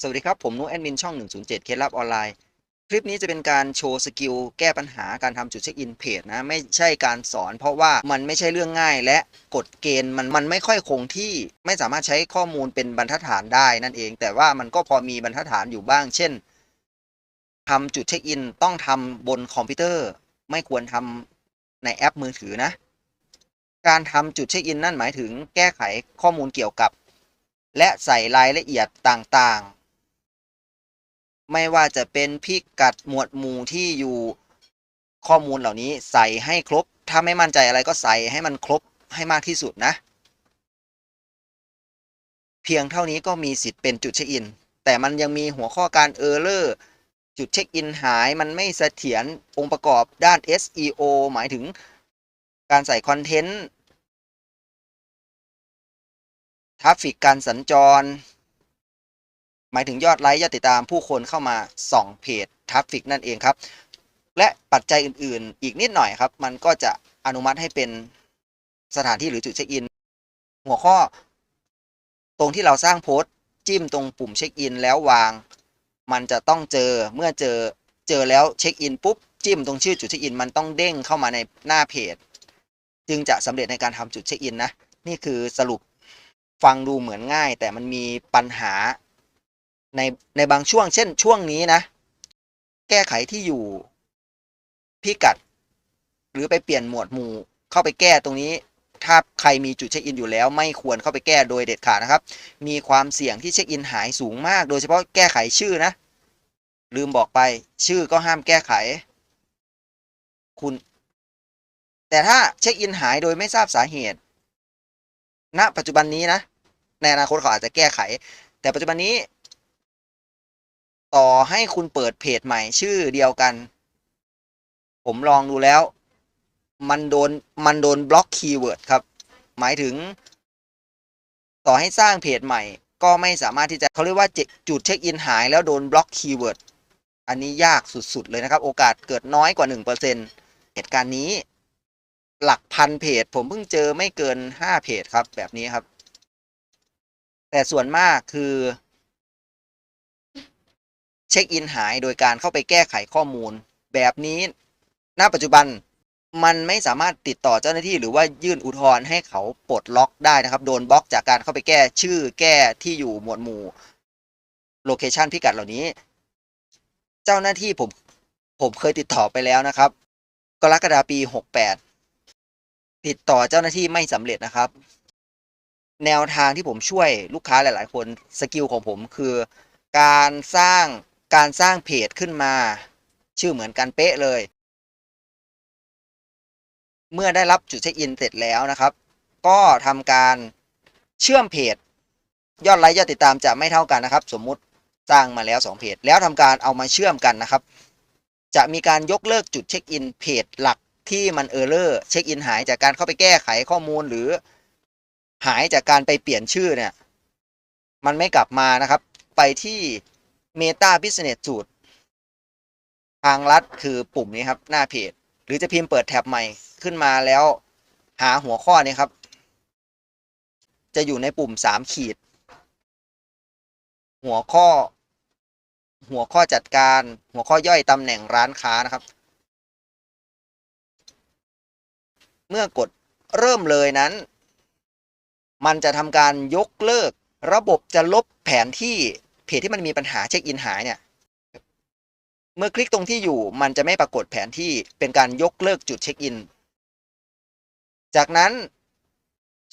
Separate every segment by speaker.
Speaker 1: สวัสดีครับ ผมนุแอดมินช่อง 107 เคล็ดลับออนไลน์ คลิปนี้จะเป็นการโชว์สกิลแก้ปัญหาการทำจุดเช็คอินเพจนะ ไม่ใช่การสอน เพราะว่ามันไม่ใช่เรื่องง่าย และกฎเกณฑ์มันมันไม่ค่อยคงที่ไม่สามารถใช้ข้อมูลเป็นบรรทัดฐานได้นั่นเอง แต่ว่ามันก็พอมีบรรทัดฐานอยู่บ้าง เช่นทำจุดเช็คอินต้องทำบนคอมพิวเตอร์ ไม่ควรทำในแอปมือถือนะ การทำจุดเช็คอินนั่นหมายถึงแก้ไขข้อมูลเกี่ยวกับ และใส่รายละเอียดต่างๆ ไม่ว่าจะเป็นพิกัดหมวดหมู่ที่อยู่ข้อมูลเหล่านี้ใส่ให้ครบ ถ้าไม่มั่นใจอะไรก็ใส่ให้มันครบให้มากที่สุดนะ เพียงเท่านี้ก็มีสิทธิ์เป็นจุดเช็คอิน แต่มันยังมีหัวข้อการเออร์เลอร์จุดเช็คอินหายมันไม่เสถียรองค์ประกอบด้าน SEO หมายถึงการใส่คอนเทนต์ทราฟฟิกการสัญจร มายถึงยอดไลค์ยอดติดตามผู้คนเข้ามาส่องเพจทราฟฟิกนั่นเองครับ และปัจจัยอื่นๆ อีกนิดหน่อยครับ มันก็จะอนุมัติให้เป็นสถานที่หรือจุดเช็คอิน หัวข้อ ตรงที่เราสร้างโพสต์จิ้มตรงปุ่มเช็คอินแล้ววาง มันจะต้องเจอเมื่อเจอเจอแล้วเช็คอินปุ๊บจิ้มตรงชื่อจุดเช็คอินมันต้องเด้งเข้ามาในหน้าเพจ จึงจะสำเร็จในการทำจุดเช็คอินนะนี่คือสรุปฟังดูเหมือนง่าย แต่มันมีปัญหา ในในบางช่วงเช่นช่วงนี้นะ แก้ไขที่อยู่พิกัด หรือไปเปลี่ยนหมวดหมู่เข้าไปแก้ตรงนี้ ถ้าใครมีจุดเช็คอินอยู่แล้ว ไม่ควรเข้าไปแก้โดยเด็ดขาดนะครับ มีความเสี่ยงที่เช็คอินหายสูงมาก โดยเฉพาะแก้ไขชื่อนะ ลืมบอกไปชื่อก็ห้ามแก้ไข คุณ แต่ถ้าเช็คอินหายโดยไม่ทราบสาเหตุณปัจจุบันนี้นะ ในอนาคตเขาอาจจะแก้ไข แต่ปัจจุบันนี้ ต่อให้คุณเปิดเพจใหม่ชื่อเดียวกัน ผมลองดูแล้ว มันโดนมันโดนบล็อกคีย์เวิร์ดครับ หมายถึง ต่อให้สร้างเพจใหม่ ก็ไม่สามารถที่จะเขาเรียกว่าจุดเช็คอินหายแล้วโดนบล็อกคีย์เวิร์ดอันนี้ยากสุดๆเลยนะครับ โอกาสเกิดน้อยกว่า 1%เหตุการณ์นี้ หลักพันเพจ ผมเพิ่งเจอไม่เกิน 5 เพจครับ แบบนี้ครับ แต่ส่วนมากคือ เช็คอินหายโดยการเข้าไปแก้ไขข้อมูล แบบนี้ ณ ปัจจุบันมันไม่สามารถติดต่อเจ้าหน้าที่หรือว่ายื่นอุทธรณ์ให้เขาปลดล็อกได้นะครับ โดนบล็อกจากการเข้าไปแก้ชื่อแก้ที่อยู่หมวดหมู่โลเคชันพิกัดเหล่านี้ เจ้าหน้าที่ผมผมเคยติดต่อไปแล้วนะครับ กรกฎาปี 68 ติดต่อเจ้าหน้าที่ไม่สำเร็จนะครับ แนวทางที่ผมช่วยลูกค้าหลาย ๆ คนสกิลของผมคือ การสร้าง การสร้างเพจขึ้นมา ชื่อเหมือนกันเป๊ะเลย เมื่อได้รับจุดเช็คอินเสร็จแล้วนะครับ ก็ทำการเชื่อมเพจ ยอดไลค์ยอดติดตามจะไม่เท่ากันนะครับ สมมุติสร้างมาแล้ว 2 เพจ แล้วทำการเอามาเชื่อมกันนะครับ จะมีการยกเลิกจุดเช็คอินเพจหลักที่มันเออร์เลอร์เช็คอินหายจากการเข้าไปแก้ไขข้อมูลหรือหายจากการไปเปลี่ยนชื่อเนี่ย มันไม่กลับมานะครับ ไปที่ Meta Business Suite ทางลัดคือปุ่มนี้ครับ หน้าเพจ หรือจะพิมพ์เปิดแท็บใหม่ขึ้นมาแล้ว หาหัวข้อนี้ครับ จะอยู่ในปุ่มสามขีด หัวข้อ หัวข้อจัดการ หัวข้อย่อยตำแหน่งร้านค้านะครับ เมื่อกดเริ่มเลยนั้น มันจะทำการยกเลิก ระบบจะลบแผนที่ เพจที่มันมีปัญหาเช็คอินหายเนี่ยเมื่อคลิกตรงที่อยู่มันจะไม่ปรากฏแผนที่เป็นการยกเลิกจุดเช็คอิน จากนั้น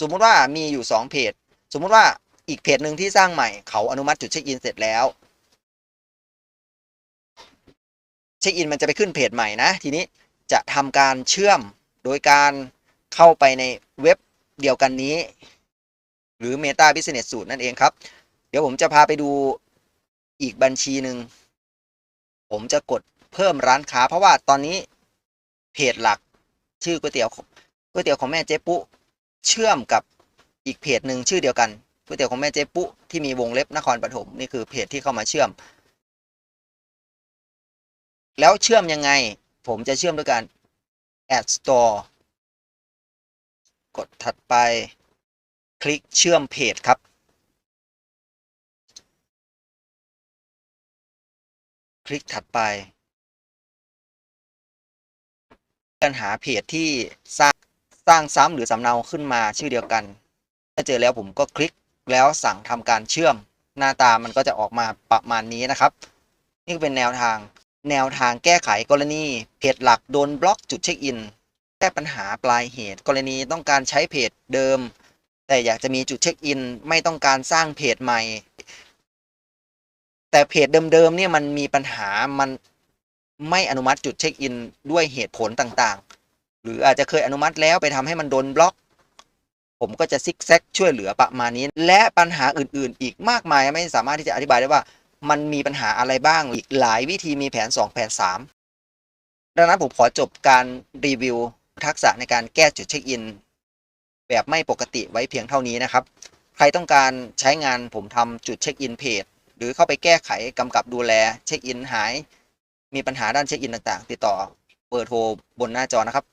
Speaker 1: สมมุติว่ามีอยู่ 2 เพจ สมมุติว่าอีกเพจหนึ่งที่สร้างใหม่เขาอนุมัติจุดเช็คอินเสร็จแล้ว เช็คอินมันจะไปขึ้นเพจใหม่นะ ทีนี้จะทำการเชื่อมโดยการเข้าไปในเว็บเดียวกันนี้ หรือ Meta Business Suite นั่นเองครับ เดี๋ยวผมจะพาไปดู อีกบัญชีหนึ่งผมจะกดเพิ่มร้านค้า เพราะว่าตอนนี้เพจหลักชื่อก๋วยเตี๋ยวก๋วยเตี๋ยวของแม่เจ๊ปุ๊เชื่อมกับอีกเพจหนึ่งชื่อเดียวกันก๋วยเตี๋ยวของแม่เจ๊ปุ๊ที่มีวงเล็บนครปฐมนี่คือเพจที่เข้ามาเชื่อม แล้วเชื่อมยังไง ผมจะเชื่อมด้วยการ add store กดถัดไป คลิกเชื่อมเพจครับ คลิกถัดไปปัญหาเพจที่สร้างสร้างซ้ำหรือสำเนาขึ้นมาชื่อเดียวกัน ถ้าเจอแล้วผมก็คลิกแล้วสั่งทำการเชื่อม หน้าตามันก็จะออกมาประมาณนี้นะครับ นี่เป็นแนวทางแนวทางแก้ไขกรณีเพจหลักโดนบล็อกจุดเช็คอินแก้ปัญหาปลายเหตุ กรณีต้องการใช้เพจเดิม แต่อยากจะมีจุดเช็คอิน ไม่ต้องการสร้างเพจใหม่ แต่เพจเดิมๆเนี่ยมันมีปัญหามันไม่อนุมัติจุดเช็คอินด้วยเหตุผลต่างๆ หรืออาจจะเคยอนุมัติแล้วไปทำให้มันโดนบล็อก ผมก็จะซิกแซกช่วยเหลือประมาณนี้ และปัญหาอื่นๆ อีกมากมายไม่สามารถที่จะอธิบายได้ว่า มันมีปัญหาอะไรบ้างอีกหลายวิธีมีแผน 2 แผน 3 ดังนั้นผมขอจบการรีวิวทักษะในการแก้จุดเช็คอิน แบบไม่ปกติไว้เพียงเท่านี้นะครับ ใครต้องการใช้งานผมทำจุดเช็คอินเพจ หรือเข้าไปแก้ไขกำกับดูแลเช็คอินหาย มีปัญหาด้านเช็คอินต่างๆ ติดต่อเบอร์โทรบนหน้าจอนะครับ